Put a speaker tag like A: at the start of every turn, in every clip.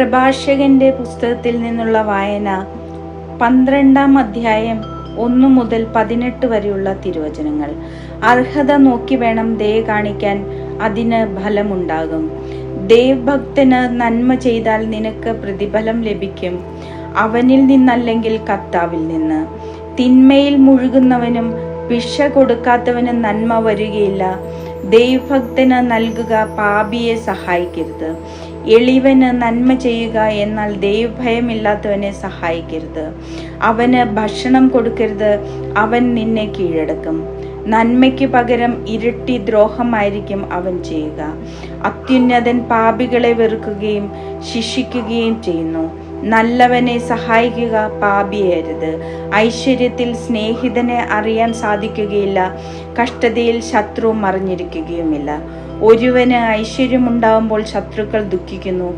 A: പ്രഭാഷകന്റെ പുസ്തകത്തിൽ നിന്നുള്ള വായന പന്ത്രണ്ടാം അധ്യായം ഒന്നു മുതൽ പതിനെട്ട് വരെയുള്ള തിരുവചനങ്ങൾ. അർഹത നോക്കി വേണം ദയ കാണിക്കാൻ അതിന് ഫലമുണ്ടാകും. ദേവഭക്തന് നന്മ ചെയ്താൽ നിനക്ക് പ്രതിഫലം ലഭിക്കും. അവനിൽ നിന്നല്ലെങ്കിൽ കർത്താവിൽ നിന്ന്. തിന്മയിൽ മുഴുകുന്നവനും പിഷ കൊടുക്കാത്തവനും നന്മ വരികയില്ല. ദൈവഭക്തന് നൽകുക പാപിയെ സഹായിക്കരുത്. എളിവന് നന്മ ചെയ്യുക എന്നാൽ ദൈവഭയമില്ലാത്തവനെ സഹായിക്കരുത്. അവന് ഭക്ഷണം കൊടുക്കരുത് അവൻ നിന്നെ കീഴടക്കും. നന്മയ്ക്ക് പകരം ഇരട്ടി ദ്രോഹമായിരിക്കും അവൻ ചെയ്യുക. അത്യുന്നതൻ പാപികളെ വെറുക്കുകയും ശിക്ഷിക്കുകയും ചെയ്യുന്നു. നല്ലവനെ സഹായിക്കുക പാപിയരുത് ഐശ്വര്യത്തിൽ സ്നേഹിതനെ അറിയാൻ സാധിക്കുകയില്ല. കഷ്ടതയിൽ ശത്രു മറിഞ്ഞിരിക്കുകയുമില്ല. ഒരുവന് ഐശ്വര്യമുണ്ടാവുമ്പോൾ ശത്രുക്കൾ ദുഃഖിക്കുന്നു.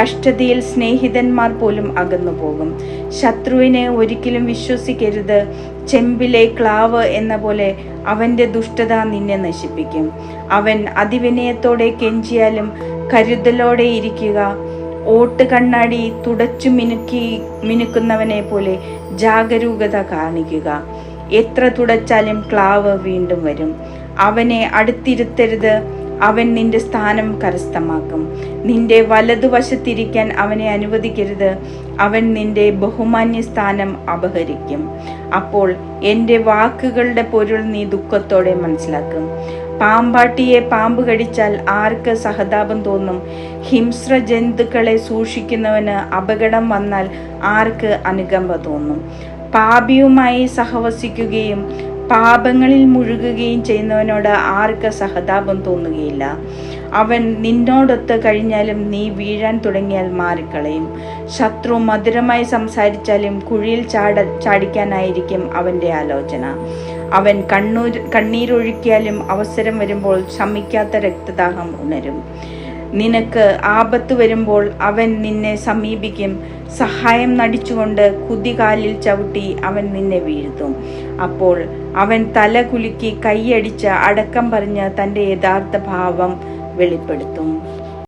A: കഷ്ടതയിൽ സ്നേഹിതന്മാർ പോലും അകന്നു പോകും ശത്രുവിനെ ഒരിക്കലും വിശ്വസിക്കരുത്. ചെമ്പിലെ ക്ലാവ് എന്ന പോലെ അവന്റെ ദുഷ്ടത നിന്നെ നശിപ്പിക്കും. അവൻ അതിവിനയത്തോടെ കെഞ്ചിയാലും കരുതലോടെ ഇരിക്കുക. ഓട്ട് കണ്ണാടി തുടച്ചു മിനുക്കി മിനുക്കുന്നവനെ പോലെ ജാഗരൂകത കാണിക്കുക. എത്ര തുടച്ചാലും ക്ലാവ് വീണ്ടും വരും. അവനെ അടുത്തിരുത്തരുത്. അവൻ നിന്റെ സ്ഥാനം കരസ്ഥമാക്കും. നിന്റെ വലതുവശത്തിരിക്കാൻ അവനെ അനുവദിക്കരുത്. അവൻ നിന്റെ ബഹുമാന്യ സ്ഥാനം അപഹരിക്കും. അപ്പോൾ എന്റെ വാക്കുകളുടെ പൊരുൾ നീ ദുഃഖത്തോടെ മനസ്സിലാക്കും. പാമ്പാട്ടിയെ പാമ്പ് കടിച്ചാൽ ആർക്ക് സഹതാപം തോന്നും? ഹിംസ്ര ജന്തുക്കളെ സൂക്ഷിക്കുന്നവന് അപകടം വന്നാൽ ആർക്ക് അനുകമ്പ തോന്നും? പാപിയുമായി സഹവസിക്കുകയും പാപങ്ങളിൽ മുഴുകുകയും ചെയ്യുന്നവനോട് ആർക്ക് സഹതാപം തോന്നുകയില്ല. അവൻ നിന്നോടൊത്ത് കഴിഞ്ഞാലും നീ വീഴാൻ തുടങ്ങിയാൽ മാറിക്കളയും. ശത്രു മധുരമായി സംസാരിച്ചാലും കുഴിയിൽ ചാട ചാടിക്കാനായിരിക്കും അവന്റെ ആലോചന. അവൻ കണ്ണൂർ കണ്ണീരൊഴുക്കിയാലും അവസരം വരുമ്പോൾ ശമിക്കാത്ത രക്തദാഹം ഉണരും. നിനക്ക് ആപത്ത് വരുമ്പോൾ അവൻ നിന്നെ സമീപിക്കും. സഹായം നടിച്ചുകൊണ്ട് കുതികാലിൽ ചവിട്ടി അവൻ നിന്നെ വീഴ്ത്തും. അപ്പോൾ അവൻ തല കുലുക്കി കൈയടിച്ച് അടക്കം പറഞ്ഞ് തന്റെ യഥാർത്ഥ ഭാവം വെളിപ്പെടുത്തും.